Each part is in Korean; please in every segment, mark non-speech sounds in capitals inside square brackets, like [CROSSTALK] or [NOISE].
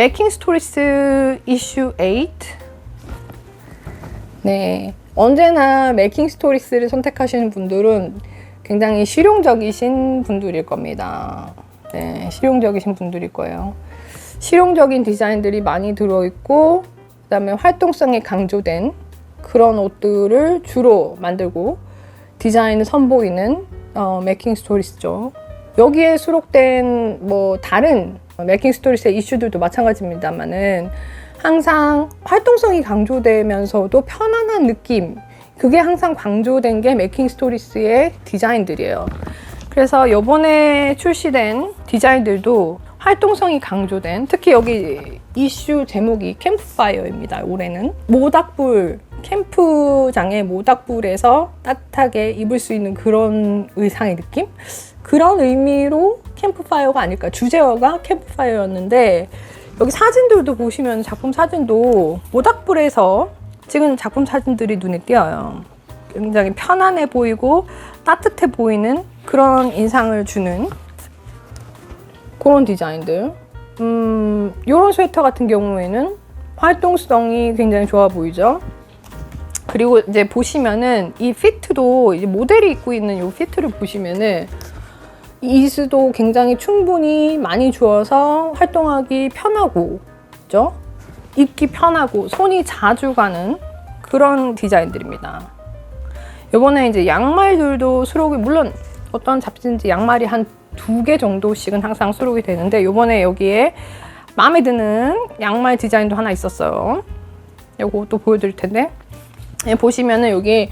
메이킹 스토리스 이슈 8. 네. 언제나 메이킹 스토리스를 선택하시는 분들은 굉장히 실용적이신 분들일 겁니다. 네, 실용적이신 분들일 거예요. 실용적인 디자인들이 많이 들어있고, 그 다음에 활동성이 강조된 그런 옷들을 주로 만들고 디자인을 선보이는 어, 메이킹 스토리스죠. 여기에 수록된 뭐 다른 메이킹 스토리스의 이슈들도 마찬가지입니다만은 항상 활동성이 강조되면서도 편안한 느낌 그게 항상 강조된 게 메이킹 스토리스의 디자인들이에요. 그래서 이번에 출시된 디자인들도 활동성이 강조된 특히 여기 이슈 제목이 캠프파이어입니다. 올해는 모닥불 캠프장의 모닥불에서 따뜻하게 입을 수 있는 그런 의상의 느낌? 그런 의미로 캠프파이어가 아닐까. 주제어가 캠프파이어였는데 여기 사진들도 보시면 작품 사진도 모닥불에서 찍은 작품 사진들이 눈에 띄어요. 굉장히 편안해 보이고 따뜻해 보이는 그런 인상을 주는 그런 디자인들. 음, 이런 스웨터 같은 경우에는 활동성이 굉장히 좋아 보이죠. 그리고 이제 보시면은 이 피트도 이제 모델이 입고 있는 이 피트를 보시면은 이스도 굉장히 충분히 많이 주어서 활동하기 편하고, 그죠? 입기 편하고 손이 자주 가는 그런 디자인들입니다. 이번에 이제 양말들도 수록이 물론 어떤 잡지인지 양말이 한 두 개 정도씩은 항상 수록이 되는데 이번에 여기에 마음에 드는 양말 디자인도 하나 있었어요. 또 보여드릴 텐데 예, 보시면은 여기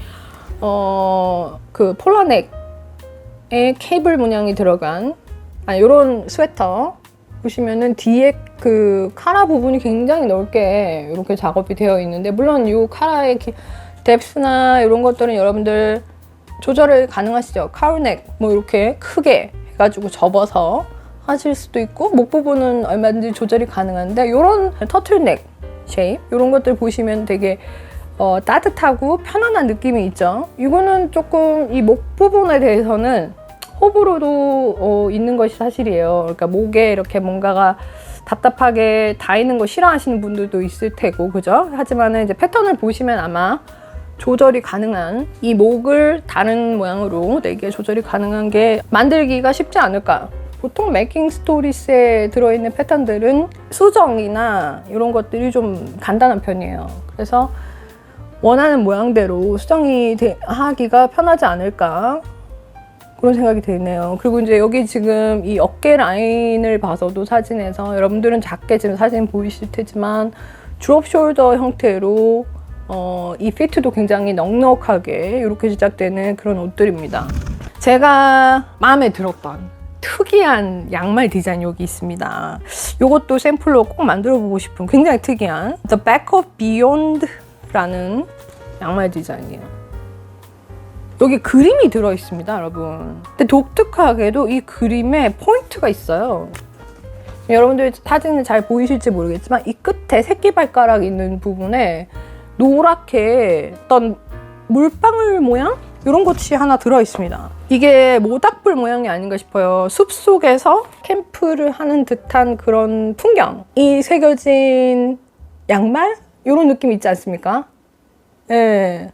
어 그 폴라넥에 케이블 문양이 들어간 아 이런 스웨터 보시면은 뒤에 그 카라 부분이 굉장히 넓게 이렇게 작업이 되어 있는데 물론 이 카라의 기, 뎁스나 이런 것들은 여러분들 조절을 가능하시죠. 카울넥 뭐 이렇게 크게 해가지고 접어서 하실 수도 있고 목 부분은 얼마든지 조절이 가능한데 이런 터틀넥 쉐입 이런 것들 보시면 되게 어, 따뜻하고 편안한 느낌이 있죠. 이거는 조금 이 목 부분에 대해서는 호불호도 어, 있는 것이 사실이에요. 그러니까 목에 이렇게 뭔가가 답답하게 닿이는 거 싫어하시는 분들도 있을 테고, 그죠? 하지만은 이제 패턴을 보시면 아마 조절이 가능한 이 목을 다른 모양으로 내게 조절이 가능한 게 만들기가 쉽지 않을까. 보통 메이킹 스토리스에 들어있는 패턴들은 수정이나 이런 것들이 좀 간단한 편이에요. 그래서 원하는 모양대로 수정이 되- 하기가 편하지 않을까 그런 생각이 드네요. 그리고 이제 여기 지금 이 어깨 라인을 봐서도 사진에서 여러분들은 작게 지금 사진 보이실 테지만 드롭 숄더 형태로 어, 이 피트도 굉장히 넉넉하게 이렇게 제작되는 그런 옷들입니다. 제가 마음에 들었던 특이한 양말 디자인 여기 있습니다. 이것도 샘플로 꼭 만들어 보고 싶은 굉장히 특이한 The Back of Beyond 라는 양말 디자인이에요. 여기 그림이 들어 있습니다, 여러분. 근데 독특하게도 이 그림에 포인트가 있어요. 여러분들 사진은 잘 보이실지 모르겠지만 이 끝에 새끼 발가락 있는 부분에 노랗게 어떤 물방울 모양 이런 것이 하나 들어 있습니다. 이게 모닥불 모양이 아닌가 싶어요. 숲 속에서 캠프를 하는 듯한 그런 풍경이 새겨진 양말 이런 느낌 있지 않습니까? 예.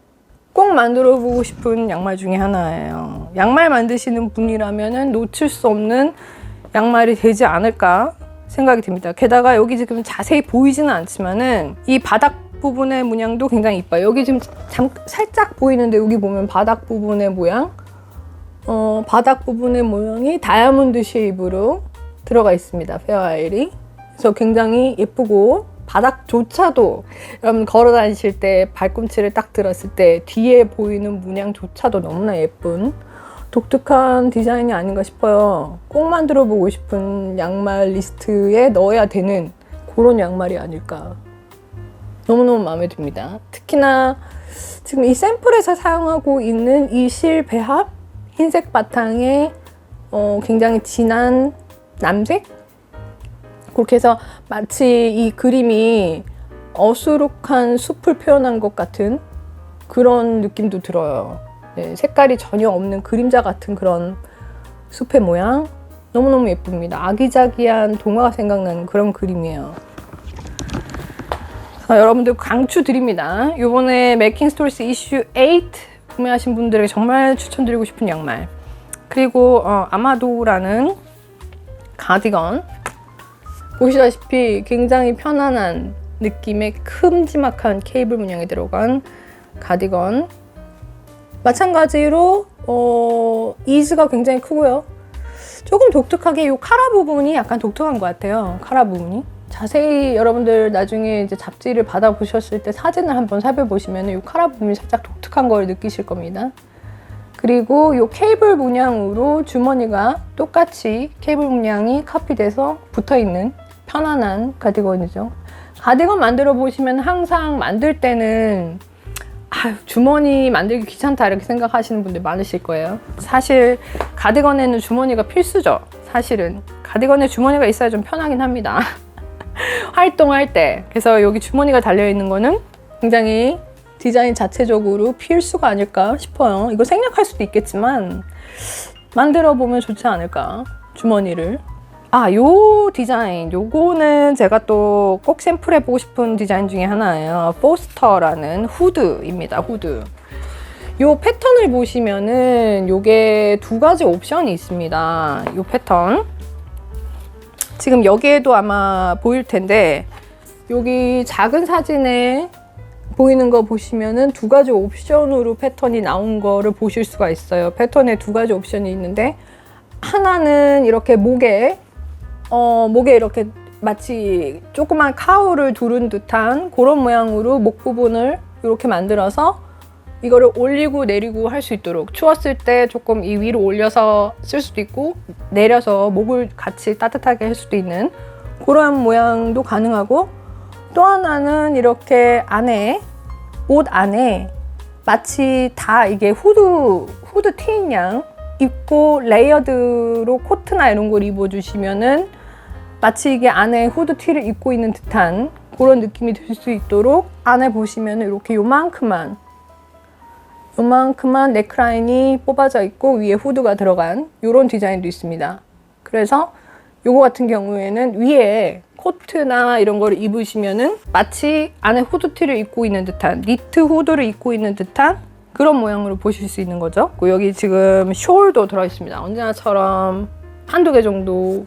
꼭 만들어 보고 싶은 양말 중에 하나예요. 양말 만드시는 분이라면 놓칠 수 없는 양말이 되지 않을까 생각이 듭니다. 게다가 여기 지금 자세히 보이지는 않지만은 이 바닥 부분의 문양도 굉장히 이뻐요. 여기 지금 잠, 살짝 보이는데 여기 보면 바닥 부분의 모양, 어, 바닥 부분의 모양이 다이아몬드 쉐입으로 들어가 있습니다. 페어아일이. 그래서 굉장히 예쁘고 바닥조차도 여러분 걸어 다니실 때 발꿈치를 딱 들었을 때 뒤에 보이는 문양조차도 너무나 예쁜 독특한 디자인이 아닌가 싶어요. 꼭 만들어 보고 싶은 양말 리스트에 넣어야 되는 그런 양말이 아닐까. 너무너무 마음에 듭니다. 특히나 지금 이 샘플에서 사용하고 있는 이 실 배합 흰색 바탕에 어, 굉장히 진한 남색 그렇게 해서 마치 이 그림이 어수룩한 숲을 표현한 것 같은 그런 느낌도 들어요. 네, 색깔이 전혀 없는 그림자 같은 그런 숲의 모양 너무너무 예쁩니다. 아기자기한 동화가 생각나는 그런 그림이에요. 자, 여러분들 강추 드립니다. 요번에 메이킹 스토리스 이슈 8 구매하신 분들에게 정말 추천드리고 싶은 양말. 그리고 어, 아마도라는 가디건. 보시다시피 굉장히 편안한 느낌의 큼지막한 케이블 문양이 들어간 가디건. 마찬가지로 어, 이즈가 굉장히 크고요. 조금 독특하게 이 카라 부분이 약간 독특한 것 같아요. 카라 부분이. 자세히 여러분들 나중에 이제 잡지를 받아보셨을 때 사진을 한번 살펴보시면 이 카라 부분이 살짝 독특한 걸 느끼실 겁니다. 그리고 이 케이블 문양으로 주머니가 똑같이 케이블 문양이 카피돼서 붙어 있는 편안한 가디건이죠. 가디건 만들어 보시면 항상 만들 때는 아유, 주머니 만들기 귀찮다 이렇게 생각하시는 분들 많으실 거예요. 사실 가디건에는 주머니가 필수죠. 사실은 가디건에 주머니가 있어야 좀 편하긴 합니다. [LAUGHS] 활동할 때. 그래서 여기 주머니가 달려 있는 거는 굉장히 디자인 자체적으로 필수가 아닐까 싶어요. 이거 생략할 수도 있겠지만 만들어 보면 좋지 않을까 주머니를. 아, 요 디자인, 요거는 제가 또 꼭 샘플해보고 싶은 디자인 중에 하나예요. 포스터라는 후드입니다, 후드. 요 패턴을 보시면은 요게 두 가지 옵션이 있습니다. 요 패턴. 지금 여기에도 아마 보일 텐데, 여기 작은 사진에 보이는 거 보시면은 두 가지 옵션으로 패턴이 나온 거를 보실 수가 있어요. 패턴에 두 가지 옵션이 있는데, 하나는 이렇게 목에 어, 목에 이렇게 마치 조그만 카우를 두른 듯한 그런 모양으로 목 부분을 이렇게 만들어서 이거를 올리고 내리고 할 수 있도록 추웠을 때 조금 이 위로 올려서 쓸 수도 있고 내려서 목을 같이 따뜻하게 할 수도 있는 그런 모양도 가능하고 또 하나는 이렇게 안에 옷 안에 마치 다 이게 후드 후드 티인 양 입고 레이어드로 코트나 이런 걸 입어주시면은 마치 이게 안에 후드 티를 입고 있는 듯한 그런 느낌이 들 수 있도록 안에 보시면 이렇게 요만큼만 요만큼만 넥라인이 뽑아져 있고 위에 후드가 들어간 이런 디자인도 있습니다. 그래서 요거 같은 경우에는 위에 코트나 이런 걸 입으시면은 마치 안에 후드티를 입고 있는 듯한 니트 후드를 입고 있는 듯한 그런 모양으로 보실 수 있는 거죠. 여기 지금 숄도 들어 있습니다. 언제나처럼 한두 개 정도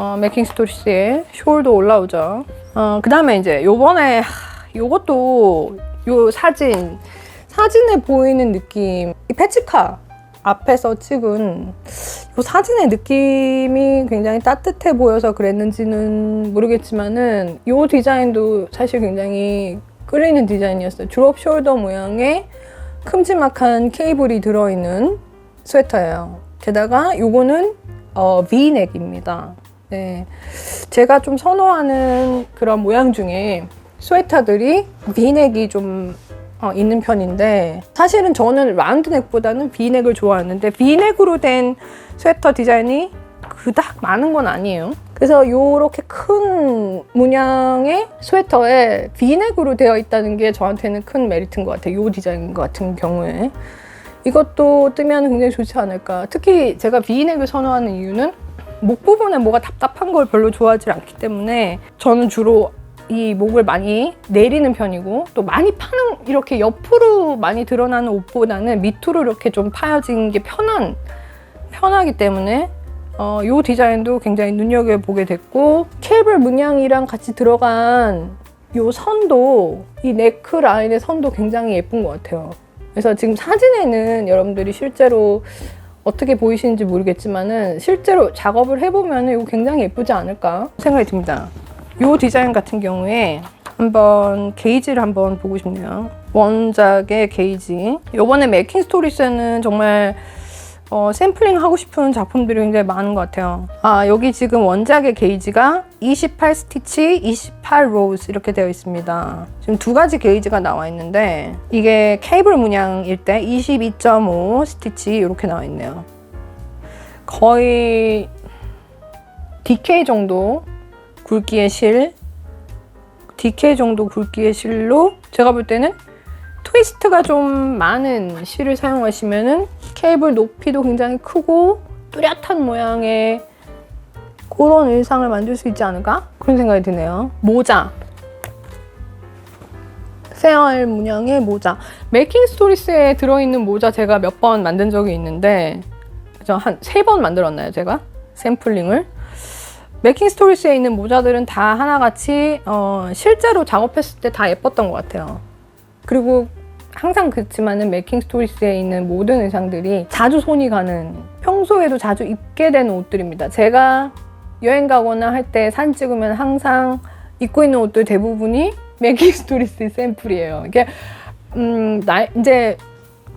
어, 메킹 스토리스에 숄도 올라오죠. 어, 그 다음에 이제 요번에 하, 요것도 요 사진 사진에 보이는 느낌 이 패치카 앞에서 찍은 요 사진의 느낌이 굉장히 따뜻해 보여서 그랬는지는 모르겠지만은 요 디자인도 사실 굉장히 끌리는 디자인이었어요. 드롭 숄더 모양의 큼지막한 케이블이 들어있는 스웨터예요. 게다가 요거는 어, V넥입니다. 네. 제가 좀 선호하는 그런 모양 중에 스웨터들이 V넥이 좀 어, 있는 편인데 사실은 저는 라운드넥보다는 V넥을 좋아하는데 V넥으로 된 스웨터 디자인이 그닥 많은 건 아니에요. 그래서 이렇게 큰 문양의 스웨터에 V넥으로 되어 있다는 게 저한테는 큰 메리트인 것 같아요. 이 디자인 같은 경우에. 이것도 뜨면 굉장히 좋지 않을까. 특히 제가 V넥을 선호하는 이유는 목 부분에 뭐가 답답한 걸 별로 좋아하지 않기 때문에 저는 주로 이 목을 많이 내리는 편이고 또 많이 파는 이렇게 옆으로 많이 드러나는 옷보다는 밑으로 이렇게 좀 파여진 게 편한 편하기 때문에 어, 이 디자인도 굉장히 눈여겨보게 됐고 케이블 문양이랑 같이 들어간 이 선도 이 네크 라인의 선도 굉장히 예쁜 것 같아요. 그래서 지금 사진에는 여러분들이 실제로 어떻게 보이시는지 모르겠지만은 실제로 작업을 해보면 이거 굉장히 예쁘지 않을까 생각이 듭니다. 이 디자인 같은 경우에 한번 게이지를 한번 보고 싶네요. 원작의 게이지. 요번에 메이킹 스토리스는 정말 어, 샘플링 하고 싶은 작품들이 굉장히 많은 것 같아요. 아, 여기 지금 원작의 게이지가 28 스티치, 28 로즈 이렇게 되어 있습니다. 지금 두 가지 게이지가 나와 있는데 이게 케이블 문양일 때 22.5 스티치 이렇게 나와 있네요. 거의 DK 정도 굵기의 실, DK 정도 굵기의 실로 제가 볼 때는 트위스트가 좀 많은 실을 사용하시면은 케이블 높이도 굉장히 크고 뚜렷한 모양의 그런 의상을 만들 수 있지 않을까? 그런 생각이 드네요. 모자. 페어알 문양의 모자. 메이킹 스토리스에 들어있는 모자 제가 몇 번 만든 적이 있는데, 저한세 번 만들었나요, 제가? 샘플링을. 메이킹 스토리스에 있는 모자들은 다 하나같이, 어, 실제로 작업했을 때 다 예뻤던 것 같아요. 그리고 항상 그렇지만은 메이킹 스토리스에 있는 모든 의상들이 자주 손이 가는, 평소에도 자주 입게 되는 옷들입니다. 제가 여행 가거나 할 때 사진 찍으면 항상 입고 있는 옷들 대부분이 [LAUGHS] 메이킹 스토리스 샘플이에요. 이게 음, 나 이제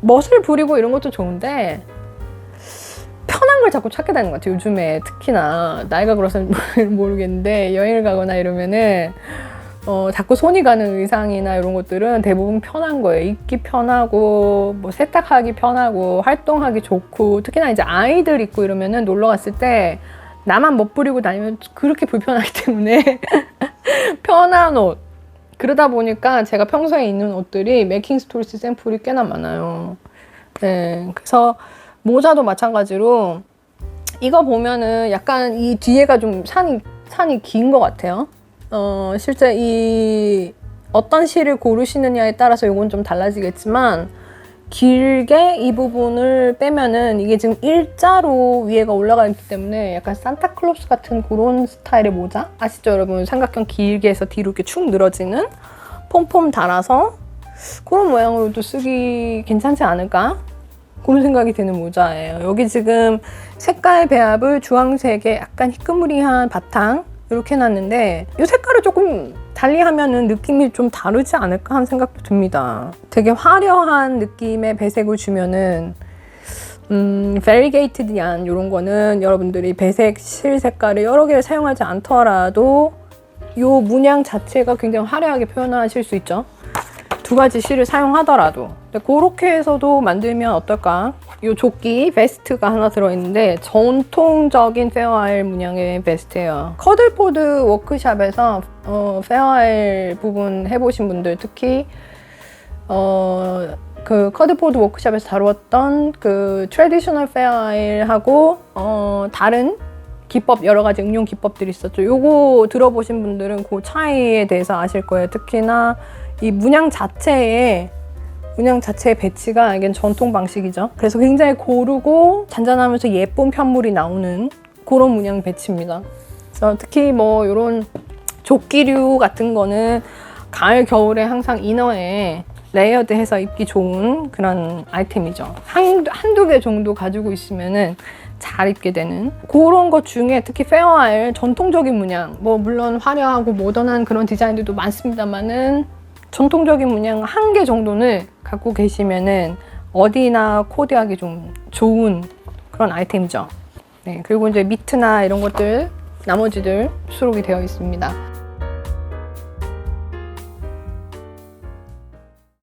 멋을 부리고 이런 것도 좋은데 편한 걸 자꾸 찾게 되는 것 같아요. 요즘에 특히나 나이가 들어서 [LAUGHS] 모르겠는데 여행을 가거나 이러면은 어, 자꾸 손이 가는 의상이나 이런 것들은 대부분 편한 거예요. 입기 편하고, 뭐 세탁하기 편하고, 활동하기 좋고, 특히나 이제 아이들 입고 이러면은 놀러 갔을 때 나만 멋 부리고 다니면 그렇게 불편하기 [LAUGHS] 때문에 편한 옷. 그러다 보니까 제가 평소에 입는 옷들이 메이킹 스토리스 샘플이 꽤나 많아요. 네. 그래서 모자도 마찬가지로 이거 보면은 약간 이 뒤에가 좀 산이, 산이 긴 것 같아요. 어, 실제 이 어떤 실을 고르시느냐에 따라서 이건 좀 달라지겠지만 길게 이 부분을 빼면은 이게 지금 일자로 위에가 올라가 있기 때문에 약간 산타클로스 같은 그런 스타일의 모자? 아시죠 여러분? 삼각형 길게 해서 뒤로 이렇게 축 늘어지는 폼폼 달아서 그런 모양으로도 쓰기 괜찮지 않을까? 그런 생각이 드는 모자예요. 여기 지금 색깔 배합을 주황색에 약간 희끄무리한 바탕 이렇게 해놨는데 이 색깔을 조금 달리 하면은 느낌이 좀 다르지 않을까 하는 생각도 듭니다. 되게 화려한 느낌의 배색을 주면은 음, variegated한 이런 거는 여러분들이 배색 실 색깔을 여러 개를 사용하지 않더라도 이 문양 자체가 굉장히 화려하게 표현하실 수 있죠. 두 가지 실을 사용하더라도 그렇게 해서도 만들면 어떨까? 이 조끼 베스트가 하나 들어있는데 전통적인 페어알 문양의 베스트예요. 커들포드 워크샵에서 어, 페어알 부분 해보신 분들 특히 어, 그 커드포드 워크샵에서 다루었던 그 트레디셔널 페어알하고 어, 다른 기법 여러 가지 응용 기법들이 있었죠. 요거 들어보신 분들은 그 차이에 대해서 아실 거예요. 특히나 이 문양 자체에 문양 자체의 배치가 이게 전통 방식이죠. 그래서 굉장히 고르고 잔잔하면서 예쁜 편물이 나오는 그런 문양 배치입니다. 그래서 특히 뭐 이런 조끼류 같은 거는 가을 겨울에 항상 이너에 레이어드해서 입기 좋은 그런 아이템이죠. 한, 한두 개 정도 가지고 있으면은 잘 입게 되는 그런 것 중에 특히 페어알 전통적인 문양 뭐 물론 화려하고 모던한 그런 디자인들도 많습니다만은 전통적인 문양 한 개 정도는 갖고 계시면은 어디나 코디하기 좀 좋은 그런 아이템이죠. 네, 그리고 이제 미트나 이런 것들 나머지들 수록이 되어 있습니다.